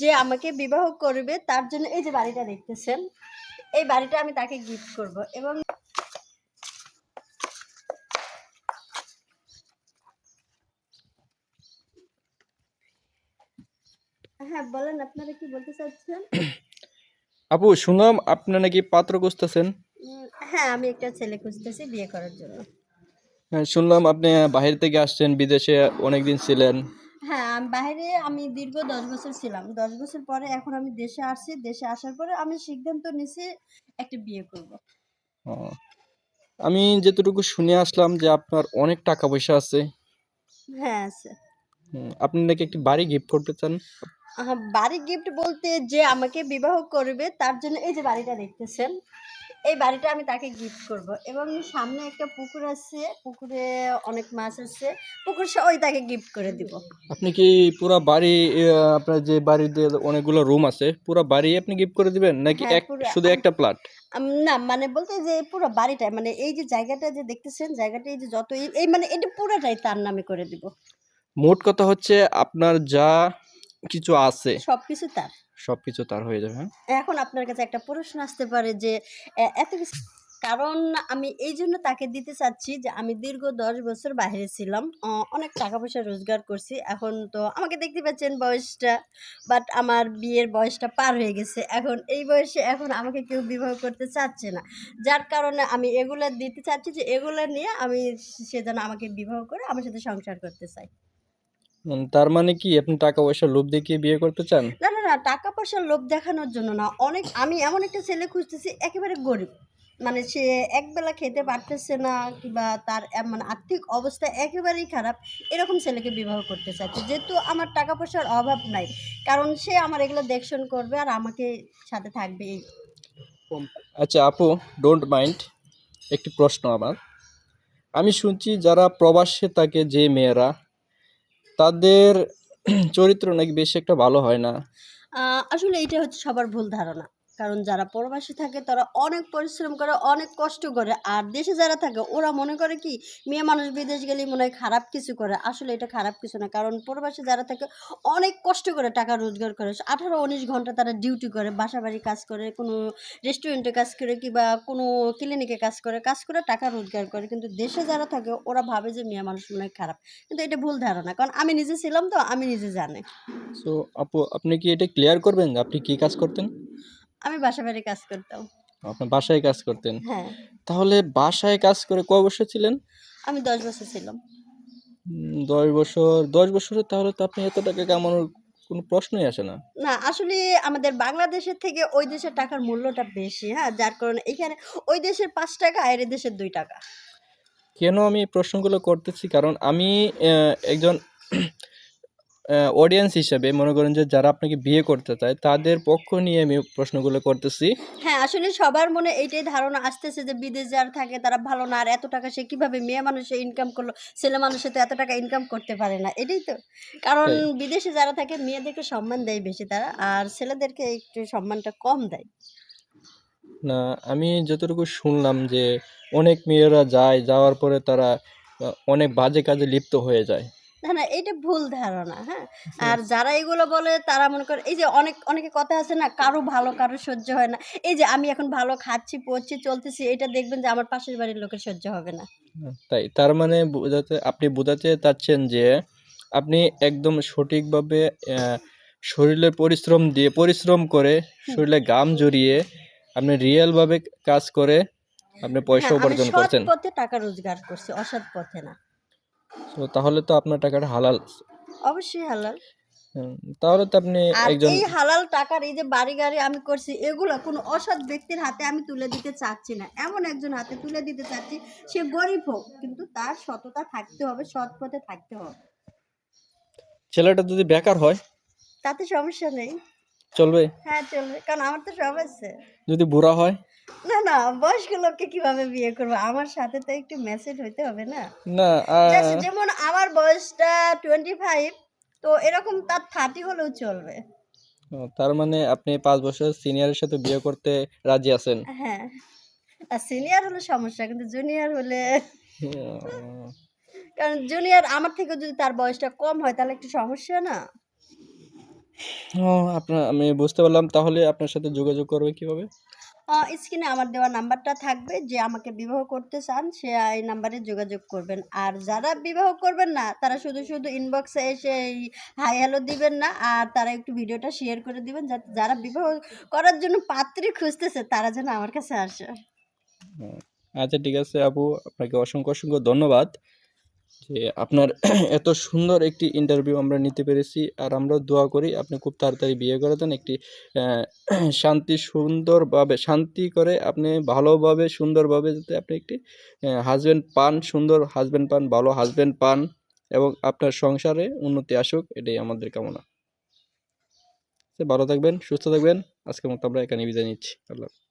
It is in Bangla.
যে আমাকে বিবাহ করবে তার জন্য এই যে বাড়িটা দেখতেছেন এই বাড়িটা আমি তাকে গিফট করব। এবং হ্যাঁ বলেন আপনারা কি বলতে চাচ্ছেন? আপু শুনলাম আপনি নাকি পাত্র খুঁজতেছেন। হ্যাঁ আমি একটা ছেলে খুঁজতেছি বিয়ে করার জন্য। হ্যাঁ, শুনলাম আপনি বাহির থেকে আসছেন বিদেশে অনেকদিন ছিলেন। হ্যাঁ আমি বাইরে আমি দীর্ঘ দশ বছর ছিলাম। দশ বছর পরে এখন আমি দেশে আসছি। দেশে আসার পরে আমি সিদ্ধান্ত নিয়েছি একটা বিয়ে করব। আমি যেটুকু শুনে আসলাম যে আপনার অনেক টাকা পয়সা আছে। হ্যাঁ আছে। আপনি নাকি একটি বাড়ি গিফট করতে চান? বাড়ি গিফট বলতে যে আমাকে বিবাহ করবে তার জন্য এই যে বাড়িটা দেখতেছেন। এই বাড়িটা আমি তাকে গিফট করব। এবং সামনে একটা পুকুর আছে পুকুরে অনেক মাছ আছে। পুকুর সহ ওই তাকে গিফট করে দিব। আপনি কি পুরো বাড়ি আপনার যে বাড়িতে অনেকগুলো রুম আছে পুরো বাড়ি আপনি গিফট করে দিবেন? নাকি হ্যাঁ, এক শুধু একটা প্লট না মানে বলতে যে পুরো বাড়িটা মানে এই যে জায়গাটা যে দেখতেছেন জায়গাটা এই যে যত এই- এই মানে এটা পুরোটাই তার নামে করে দিব। মোট কথা হচ্ছে আপনার যা কিছু আছে সবকিছু তার। সবকিছু তার হয়ে যাবে? এখন আপনার কাছে একটা প্রশ্ন আসতে পারে যে এত কারণ আমি এই জন্য তাকে দিতে চাচ্ছি যে, আমি দীর্ঘ দশ বছর বাইরে ছিলাম। অনেক টাকা পয়সা রোজগার করছি। এখন তো আমাকে দেখতে পাচ্ছেন বয়সটা বাট আমার বিয়ের বয়সটা পার হয়ে গেছে। এখন এই বয়সে এখন আমাকে কেউ বিবাহ করতে চাচ্ছে না। যার কারণে আমি এগুলা দিতে চাচ্ছি যে, এগুলা নিয়ে আমি সে যেন আমাকে বিবাহ করে, আমার সাথে সংসার করতে চাই তার মানে কি আপনি টাকা পয়সা লোভ দেখিয়ে বিয়ে করতে চান? না না না টাকা পয়সার লোভ দেখানোর জন্য না। অনেক আমি এমন একটা ছেলে খুঁজতেছি একেবারে গরিব। মানে সে একবেলা খেতে পারতেছে না কিংবা তার মানে আর্থিক অবস্থা একেবারেই খারাপ এরকম ছেলেকে বিবাহ করতে চাচ্ছে যেহেতু আমার টাকা পয়সার অভাব নাই কারণ সে আমার এগুলো দেখশন করবে আর আমাকে সাথে থাকবে এই। আচ্ছা আপু ডোন্ট মাইন্ড একটি প্রশ্ন আমার। আমি শুনছি যারা প্রবাসে থাকে যে মেয়েরা তাদের চরিত্র নাকি বেশি একটা ভালো হয় না? আসলে এটা হচ্ছে সবার ভুল ধারণা। কারণ যারা প্রবাসী থাকে, তারা অনেক পরিশ্রম করে, অনেক কষ্ট করে। আর দেশে যারা থাকে, ওরা মনে করে কি, মেয়ে মানুষ বিদেশ গেলে মনে হয় খারাপ কিছু করে। আসলে এটা খারাপ কিছু না, কারণ প্রবাসী যারা থাকে, অনেক কষ্ট করে টাকা রোজগার করে। আঠারো, উনিশ ঘণ্টা তারা ডিউটি করে বাসা বাড়ি কাজ করে, কোনো রেস্টুরেন্টে কাজ করে কিংবা কোনো ক্লিনিকে কাজ করে কাজ করে টাকা রোজগার করে। কিন্তু দেশে যারা থাকে, ওরা ভাবে যে মেয়ে মানুষ মনে হয় খারাপ। কিন্তু এটা ভুল ধারণা, কারণ আমি নিজে ছিলাম তো, আমি নিজে জানি। সো আপু, আপনি কি এটা ক্লিয়ার করবেন? আপনি কি কাজ করতেন? আমি বাসা বাড়ি কাজ করতাম। আপনার বাসায় কাজ করতেন? হ্যাঁ। তাহলে বাসায় কাজ করে কয় বছর ছিলেন? আমি দশ বছর ছিলাম। দশ বছর দশ বছরে তাহলে তো আপনি এত টাকা কামানোর কোনো প্রশ্নই আসে না। না আসলে আমাদের বাংলাদেশের থেকে ওই দেশের টাকার মূল্যটা বেশি হ্যাঁ? যার কারণে এখানে ওই দেশের পাঁচ টাকা আর এই দেশের দুই টাকা। কেন আমি এই প্রশ্নগুলো করতেছি? কারণ আমি একজন অডিয়েন্স হিসেবে মনে করেন যে যারা আপনাকে বিয়ে করতে চায় তাদের পক্ষ নিয়ে আমি প্রশ্নগুলো করতেছি। হ্যাঁ আসলে সবার মনে এইটাই ধারণা আসতেছে যে বিদেশ যারা থাকে তারা ভালো না আর এত টাকা সে কীভাবে মেয়ে মানুষে ইনকাম করল ছেলে মানুষে তো এত টাকা ইনকাম করতে পারে না এটাই তো। কারণ বিদেশে যারা থাকে মেয়েদেরকে সম্মান দেয় বেশি তারা আর ছেলেদেরকে একটু সম্মানটা কম দেয়। না আমি যতটুকু শুনলাম যে অনেক মেয়েরা যায় যাওয়ার পরে তারা অনেক বাজে কাজে লিপ্ত হয়ে যায়। না না এটা ভুল ধারণা হ্যাঁ? আর যারা এগুলো বলে তারা মনে করে এই যে অনেক অনেকে কথা আছে না কারও ভালো কারও সহ্য হয় না। এই যে আমি এখন ভালো খাচ্ছি পড়ছি চলতেছি এটা দেখবেন যে আমার পাশের বাড়ির লোকের সহ্য হবে না। তাই। তার মানে বোঝাতে আপনি বোঝাতে চাচ্ছেন যে আপনি একদম সঠিকভাবে শরীরে পরিশ্রম দিয়ে পরিশ্রম করে শরীরে গাম জড়িয়ে আপনি রিয়েলভাবে কাজ করে আপনি পয়সা হ্যাঁ, উপার্জন করছেন। পথে টাকা রোজগার করছি অসৎ পথে না। তো তাহলে তো আপনার টাকাটা হালাল। অবশ্যই হালাল। তাহলে তো আপনি একজন এই হালাল টাকার এই যে বাড়ি গাড়ি আমি করছি এগুলো কোনো অসৎ ব্যক্তির হাতে আমি তুলে দিতে চাচ্ছি না। এমন একজন হাতে তুলে দিতে চাচ্ছি সে গরিব হোক কিন্তু তার সততা থাকতে হবে সৎ পথে থাকতে হবে। ছেলেটা যদি বেকার হয়? তাতে সমস্যা নেই। চলবে? হ্যাঁ চলবে কারণ আমার তো সব আছে। যদি বুড়া হয়? না বয়স্ক লোককে কীভাবে বিয়ে করব? আমার সাথে তো একটু মেসেজ হইতে হবে না। না যেমন আমার বয়সটা টোয়েন্টি ফাইভ তো এরকম তার থার্টি হলেও চলবে। তার মানে আপনি পাঁচ বছর সিনিয়রের সাথে বিয়ে করতে রাজি আছেন? হ্যাঁ। আর সিনিয়র হলে সমস্যা কিন্তু জুনিয়র হলে কারণ জুনিয়র আমার থেকে যদি তার বয়সটা কম হয় তাহলে একটু সমস্যা না? ও আপনার আমি বুঝতে পারলাম তাহলে আপনার সাথে যোগাযোগ করবে কীভাবে? স্ক্রিনে আমার দেওয়া নাম্বারটা থাকবে, যে আমাকে বিবাহ করতে চান, সে এই নাম্বারে যোগাযোগ করবেন। আর যারা বিবাহ করবেন না, তারা শুধু শুধু ইনবক্সে এসে এই হাই হ্যালো দিবেন না, আর তারা একটু ভিডিওটা শেয়ার করে দিবেন, যাতে যারা বিবাহ করার জন্য পাত্রী খুঁজতেছে, তারা যেন আমার কাছে আসে। আচ্ছা ঠিক আছে আপু, আপনাকে অসংখ্য অসংখ্য ধন্যবাদ। যে আপনার এত সুন্দর একটি ইন্টারভিউ আমরা নিতে পেরেছি। আর আমরা দোয়া করি, আপনি খুব তাড়াতাড়ি বিয়ে করে দেন। একটি শান্তি সুন্দরভাবে, শান্তি করে আপনি ভালোভাবে, সুন্দরভাবে যাতে আপনি একটি হাজব্যান্ড পান, সুন্দর হাজব্যান্ড পান, ভালো হাজব্যান্ড পান এবং আপনার সংসারে উন্নতি আসুক, এটাই আমাদের কামনা। ভালো থাকবেন, সুস্থ থাকবেন। আজকের মতো আমরা এখানে বিদায় নিচ্ছি। আল্লাহ।